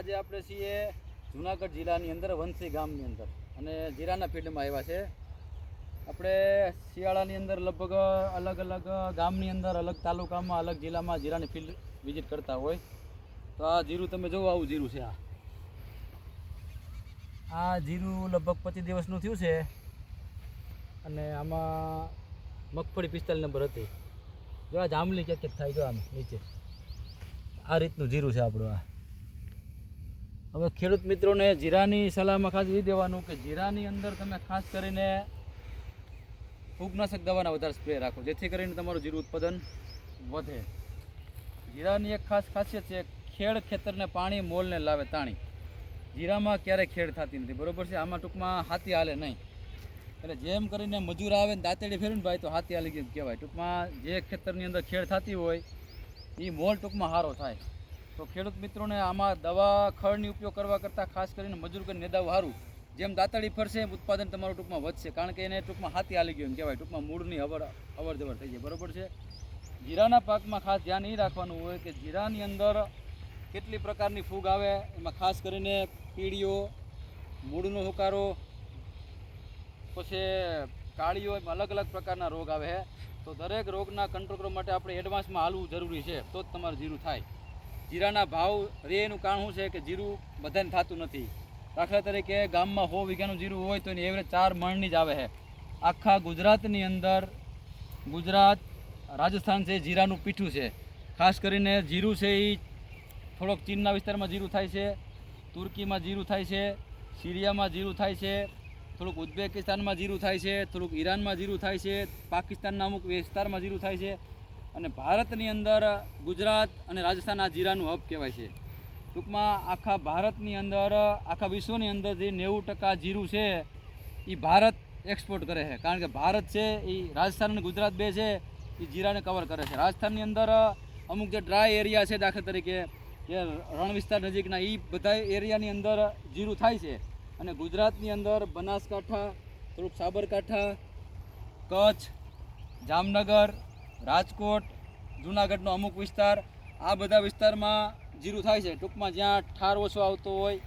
આજે આપણે છીએ જુનાગઢ જિલ્લાની અંદર, વંશી ગામની અંદર. અને જીરાના ફિલ્ડમાં આવ્યા છે. આપણે શિયાળાની અંદર લગભગ અલગ અલગ ગામની અંદર, અલગ તાલુકામાં, અલગ જિલ્લામાં જીરાની ફિલ્ડ વિઝિટ કરતા હોય. તો આ જીરું તમે જોવો, આવું જીરું છે આ. આ જીરું લગભગ પચીસ દિવસનું થયું છે. અને આમાં મગફળી પિસ્તાલીસ નંબર હતી. જો આ જાંબલી ક્યાંક ક્યાંક થાય, જો આમ નીચે. આ રીતનું જીરું છે આપણું આ. હવે ખેડૂત મિત્રોને જીરાની સલાહમાં ખાસ એ દેવાનું કે જીરાની અંદર તમે ખાસ કરીને ફૂગનાશક દવાના વધારે સ્પ્રે રાખો, જેથી કરીને તમારું જીરું ઉત્પાદન વધે. જીરાની એક ખાસ ખાસિયત છે, ખેડ ખેતરને પાણી, મોલને લાવે તાણી. જીરામાં ક્યારેય ખેડ થતી નથી, બરોબર છે? આમાં ટૂંકમાં હાથી હાલે નહીં. એટલે જેમ કરીને મજૂર આવે ને દાંતેડી ફેરવીને ભાઈ, તો હાથી હાલી ગયું કહેવાય. ટૂંકમાં જે ખેતરની અંદર ખેડ થતી હોય એ મોલ ટૂંકમાં સારો થાય. તો ખેડૂત મિત્રોને આમાં દવા, ખળની ઉપયોગ કરવા કરતાં ખાસ કરીને મજૂર કરીને નિદાવ જેમ દાંતડી ફરશે એમ ઉત્પાદન તમારું ટૂંકમાં વધશે. કારણ કે એને ટૂંકમાં હાથી હાલી ગયું એમ કહેવાય. ટૂંકમાં મૂળની અવર અવર જવર થઈ જાય. બરોબર છે? જીરાના પાકમાં ખાસ ધ્યાન એ રાખવાનું હોય કે જીરાની અંદર કેટલી પ્રકારની ફૂગ આવે, એમાં ખાસ કરીને પીળીઓ, મૂળનો હુકારો, પછી કાળીઓ, એમાં અલગ અલગ પ્રકારના રોગ આવે તો દરેક રોગના કંટ્રોલ કરવા માટે આપણે એડવાન્સમાં હાલવું જરૂરી છે. તો જ તમારું જીરું થાય. જીરાના ભાવ રે એનું કારણ શું છે કે જીરું બધાને થતું નથી? દાખલા તરીકે ગામમાં સો વીઘાનું જીરું હોય તો એની એવરેજ ચાર મણની જ આવે છે. આખા ગુજરાતની અંદર ગુજરાત, રાજસ્થાન છે જીરાનું પીઠું છે. ખાસ કરીને જીરું છે એ થોડોક ચીનના વિસ્તારમાં જીરું થાય છે, તુર્કીમાં જીરું થાય છે, સિરિયામાં જીરું થાય છે, થોડુંક ઉઝબેકિસ્તાનમાં જીરું થાય છે, થોડુંક ઈરાનમાં જીરું થાય છે, પાકિસ્તાનના અમુક વિસ્તારમાં જીરું થાય છે. અને ભારતની અંદર ગુજરાત અને રાજસ્થાન આ જીરાનું હબ કહેવાય છે. ટૂંકમાં આખા ભારતની અંદર, આખા વિશ્વની અંદર જે નેવું ટકા જીરું છે એ ભારત એક્સપોર્ટ કરે છે. કારણ કે ભારત છે એ રાજસ્થાન અને ગુજરાત બે છે એ જીરાને કવર કરે છે. રાજસ્થાનની અંદર અમુક જે ડ્રાય એરિયા છે દાખલા તરીકે, જે રણ વિસ્તાર નજીકના એ બધા એરિયાની અંદર જીરું થાય છે. અને ગુજરાતની અંદર બનાસકાંઠા, થોડુંક સાબરકાંઠા, કચ્છ, જામનગર રાજકોટ, જૂનાગઢનો અમુક વિસ્તાર, આ બધા વિસ્તારમાં જીરું થાય છે. ટૂંકમાં જ્યાં ઠાર ઓછો આવતો હોય,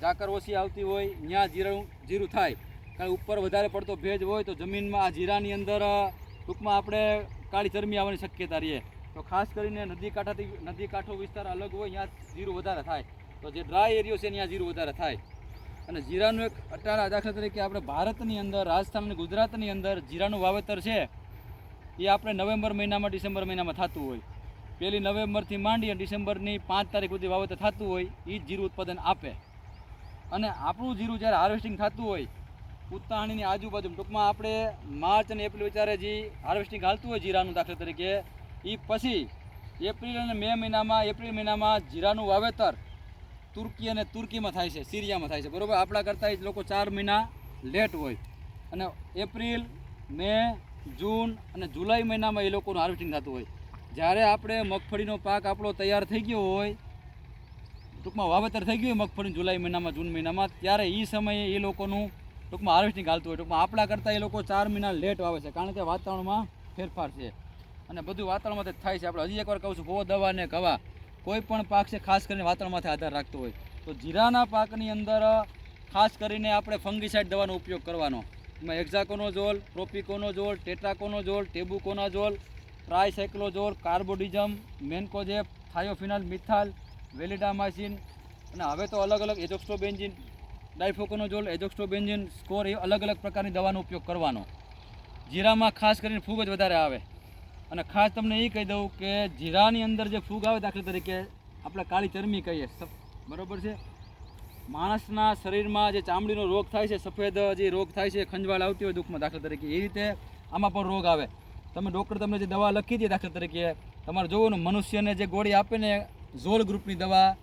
ઝાકર ઓછી આવતી હોય, ત્યાં જીરું જીરું થાય. કારણ ઉપર વધારે પડતો ભેજ હોય તો જમીનમાં આ જીરાની અંદર ટૂંકમાં આપણે કાળી ચરમી આવવાની શક્યતા રહે. તો ખાસ કરીને નદી કાંઠાથી, નદી કાંઠો વિસ્તાર અલગ હોય, ત્યાં જીરું વધારે થાય. તો જે ડ્રાય એરિયો છે, ત્યાં જીરું વધારે થાય. અને જીરાનું એક અટાળા દાખલા તરીકે આપણે ભારતની અંદર, રાજસ્થાન અને ગુજરાતની અંદર જીરાનું વાવેતર છે. એ આપણે નવેમ્બર મહિનામાં, ડિસેમ્બર મહિનામાં થતું હોય. પહેલી નવેમ્બરથી માંડી અને ડિસેમ્બરની પાંચ તારીખ સુધી વાવેતર થતું હોય એ જ જીરું ઉત્પાદન આપે. અને આપણું જીરું જ્યારે હાર્વેસ્ટિંગ થતું હોય ઉત્તાહણીની આજુબાજુ, ટૂંકમાં આપણે માર્ચ અને એપ્રિલ વિચારે જે હાર્વેસ્ટિંગ હાલતું હોય જીરાનું દાખલા તરીકે એ પછી એપ્રિલ અને મે મહિનામાં, એપ્રિલ મહિનામાં જીરાનું વાવેતર તુર્કી અને તુર્કીમાં થાય છે, સિરિયામાં થાય છે. બરાબર? આપણા કરતાં એ લોકો ચાર મહિના લેટ હોય. અને એપ્રિલ, મે જૂન અને જુલાઈ મહિનામાં એ લોકોનું હાર્વેસ્ટિંગ થતું હોય. જ્યારે આપણે મગફળીનો પાક આપણો તૈયાર થઈ ગયો હોય, ટૂંકમાં વાવેતર થઈ ગયું હોય મગફળી જુલાઈ મહિનામાં, જૂન મહિનામાં, ત્યારે એ સમયે એ લોકોનું ટૂંકમાં હાર્વેસ્ટિંગ હાલતું હોય. ટૂંકમાં આપણા કરતાં એ લોકો ચાર મહિના લેટ વાવે છે, કારણ કે વાતાવરણમાં ફેરફાર છે. અને બધું વાતાવરણમાંથી થાય છે. આપણે હજી એકવાર કહું છું હો દવા ને ગવા, કોઈ પણ પાક છે, ખાસ કરીને વાતાવરણમાંથી આધાર રાખતો હોય. તો જીરાના પાકની અંદર, ખાસ કરીને આપણે ફંગીસાઇડ દવાનો ઉપયોગ કરવાનો. એમાં એક્ઝાકોનોઝોલ પ્રોપિકોનોઝોલ ટેટ્રાકોનોઝોલ ટેબુકોનાઝોલ ટ્રાયસાયક્લોઝોલ કાર્બોડિઝમ મેન્કોજેપ થાયોફિનાલ મિથાલ વેલિડામાઇસિન અને હવે તો અલગ અલગ એજોક્સ્ટ્રોબેન્ઝિન ડાયફોકોનોઝોલ એજોક્સ્ટ્રોબેન્ઝિન સ્કોર એ અલગ અલગ પ્રકારની દવાનો ઉપયોગ કરવાનો. જીરામાં ખાસ કરીને ફૂગ જ વધારે આવે. અને ખાસ તમને એ કહી દઉં કે જીરાની અંદર જે ફૂગ આવે દાખલા તરીકે આપણે કાળી ચરમી કહીએ. બરાબર બરોબર છે? માણસના શરીરમાં જે ચામડીનો રોગ થાય છે, સફેદ જે રોગ થાય છે, ખંજવાળ આવતી હોય દુઃખમાં દાખલા તરીકે, એ રીતે આમાં પણ રોગ આવે. તમે ડૉક્ટર તમને જે દવા લખી દે દાખલા તરીકે, તમારે જોવાનું, મનુષ્યને જે ગોળી આપે ને, ઝોલ ગ્રુપની દવા,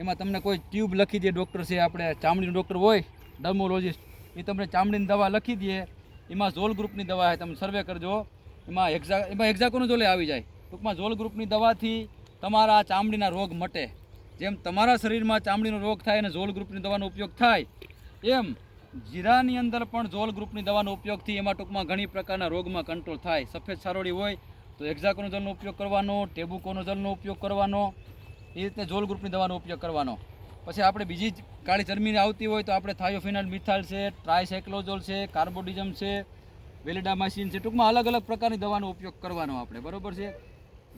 એમાં તમને કોઈ ટ્યુબ લખી દે ડૉક્ટર છે, આપણે ચામડીનો ડૉક્ટર હોય ડર્મોલોજિસ્ટ એ તમને ચામડીની દવા લખી દે, એમાં ઝોલ ગ્રુપની દવા છે, તમે સર્વે કરજો. એમાં એક્ઝા એમાં એક્ઝાકોનો ઝોલે આવી જાય? ટૂંકમાં ઝોલ ગ્રુપની દવાથી તમારા ચામડીના રોગ મટે. જેમ તમારા શરીરમાં ચામડીનો રોગ થાય અને ઝોલ ગ્રુપની દવાનો ઉપયોગ થાય, એમ જીરાની અંદર પણ ઝોલ ગ્રુપની દવાનો ઉપયોગથી એમાં ટૂંકમાં ઘણી પ્રકારના રોગમાં કંટ્રોલ થાય. સફેદ સારોડી હોય તો એક્ઝાકોનો જલનો ઉપયોગ કરવાનો, ટેબુકોનો જલનો ઉપયોગ કરવાનો, એ રીતે ઝોલ ગ્રુપની દવાનો ઉપયોગ કરવાનો. પછી આપણે બીજી જ કાળી ચરમી આવતી હોય તો આપણે થાયોફિનાલ મિથાલ છે ટ્રાયસાયક્લોઝોલ છે, કાર્બોડિઝમ છે વેલિડામાઇસિન છે, ટૂંકમાં અલગ અલગ પ્રકારની દવાનો ઉપયોગ કરવાનો આપણે. બરોબર છે?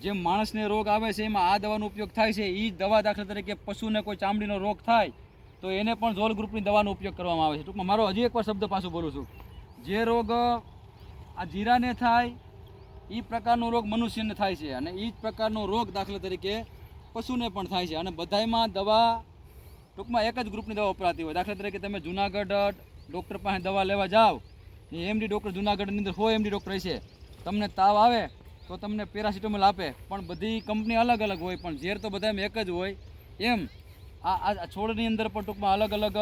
જેમ માણસને રોગ આવે છે, એમાં આ દવાનો ઉપયોગ થાય છે એ દવા દાખલા તરીકે પશુને કોઈ ચામડીનો રોગ થાય, તો એને પણ ઝોલ ગ્રુપની દવાનો ઉપયોગ કરવામાં આવે છે. ટૂંકમાં મારો હજી એકવાર શબ્દ પાછું બોલું છું. જે રોગ આ જીરાને થાય એ પ્રકારનો રોગ મનુષ્યને થાય છે અને એ જ પ્રકારનો રોગ દાખલા તરીકે પશુને પણ થાય છે. અને બધાયમાં દવા, ટૂંકમાં એક જ ગ્રુપની દવા વપરાતી હોય. દાખલા તરીકે તમે જુનાગઢ ડૉક્ટર પાસે દવા લેવા જાઓ એમડી ડૉક્ટર જુનાગઢની અંદર હોય એમડી ડૉક્ટર છે તમને તાવ આવે તો તમને પેરાસિટામોલ આપે. પણ બધી કંપની અલગ અલગ હોય, પણ ઝેર તો બધામાં એક જ હોય. એમ. આ આ આ છોડની અંદર પણ ટૂંકમાં અલગ અલગ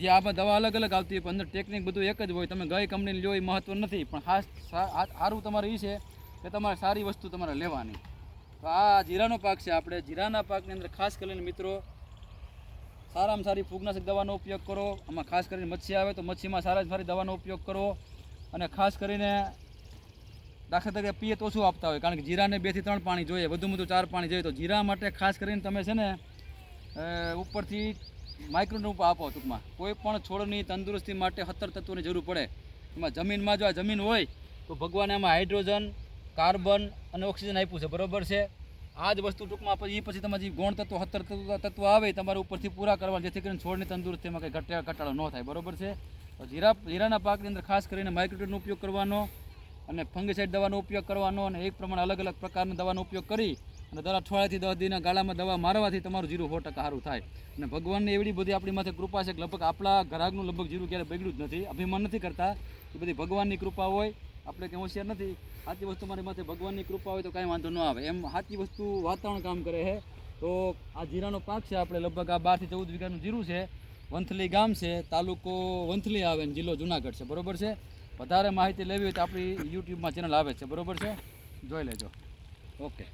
જે આમાં દવા અલગ અલગ આવતી હોય, પણ અંદર ટેકનિક બધું એક જ હોય. તમે ગઈ કંપનીની લ્યો, એ મહત્વ નથી. પણ ખાસ સારું તમારે એ છે કે તમારે સારી વસ્તુ તમારે લેવાની. તો આ જીરાનો પાક છે આપણે. જીરાના પાકની અંદર ખાસ કરીને મિત્રો, સારામાં સારી ફૂગનાશક દવાનો ઉપયોગ કરો. આમાં ખાસ કરીને મચ્છી આવે તો મચ્છીમાં સારા સારી દવાનો ઉપયોગ કરો. અને ખાસ કરીને દાખલા તરીકે પિયત ઓછું આપતા હોય, કારણ કે જીરાને બેથી ત્રણ પાણી જોઈએ, વધુમાં વધુ ચાર પાણી જોઈએ, તો જીરા માટે ખાસ કરીને તમે છે ને ઉપરથી માઇક્રોનૂપ આપો ટૂંકમાં. કોઈ પણ છોડની તંદુરસ્તી માટે સત્તર તત્વોની જરૂર પડે. એમાં જમીનમાં જો આ જમીન હોય, તો ભગવાને એમાં હાઇડ્રોજન, કાર્બન અને ઓક્સિજન આપ્યું છે, બરોબર છે? આ જ વસ્તુ ટૂંકમાં પછી એ પછી તમારે જે ગૌણ તત્વો સત્તર તત્વ આવે તમારે ઉપરથી પૂરા કરવા જેથી કરીને છોડની તંદુરસ્તીમાં કંઈ ઘટા ઘટાડો ન થાય, બરોબર છે? તો જીરા, જીરાના પાકની અંદર ખાસ કરીને માઇક્રોટ્યુનનો ઉપયોગ કરવાનો અને ફંગીસાઇડ દવાનો ઉપયોગ કરવાનો અને એક પ્રમાણે અલગ અલગ પ્રકારના દવાનો ઉપયોગ કરી અને દર અઠવાડિયાથી દસ દિનના ગાળામાં દવા મારવાથી તમારું જીરું સો ટકા સારું થાય. અને ભગવાનની એવડી બધી આપણી માથે કૃપા છે કે લગભગ આપણા ઘરાકનું લગભગ જીરું ક્યારે બગડ્યું જ નથી. અભિમાન નથી કરતા એ બધી ભગવાનની કૃપા હોય. આપણે કંઈ હોશિયાર નથી. સાચી વસ્તુ મારી માથે ભગવાનની કૃપા હોય તો કાંઈ વાંધો ન આવે. એમ સાચી વસ્તુ વાતાવરણ કામ કરે છે. તો આ જીરાનો પાક છે આપણે લગભગ આ બારથી ચૌદ વીઘાનું જીરું છે. વંથલી ગામ છે. તાલુકો વંથલી આવે ને જિલ્લો જુનાગઢ છે. બરોબર છે? વધારે માહિતી લેવી હોય તો આપણી યુટ્યુબમાં ચેનલ આવે છે. બરાબર છે? જોઈ લેજો. ઓકે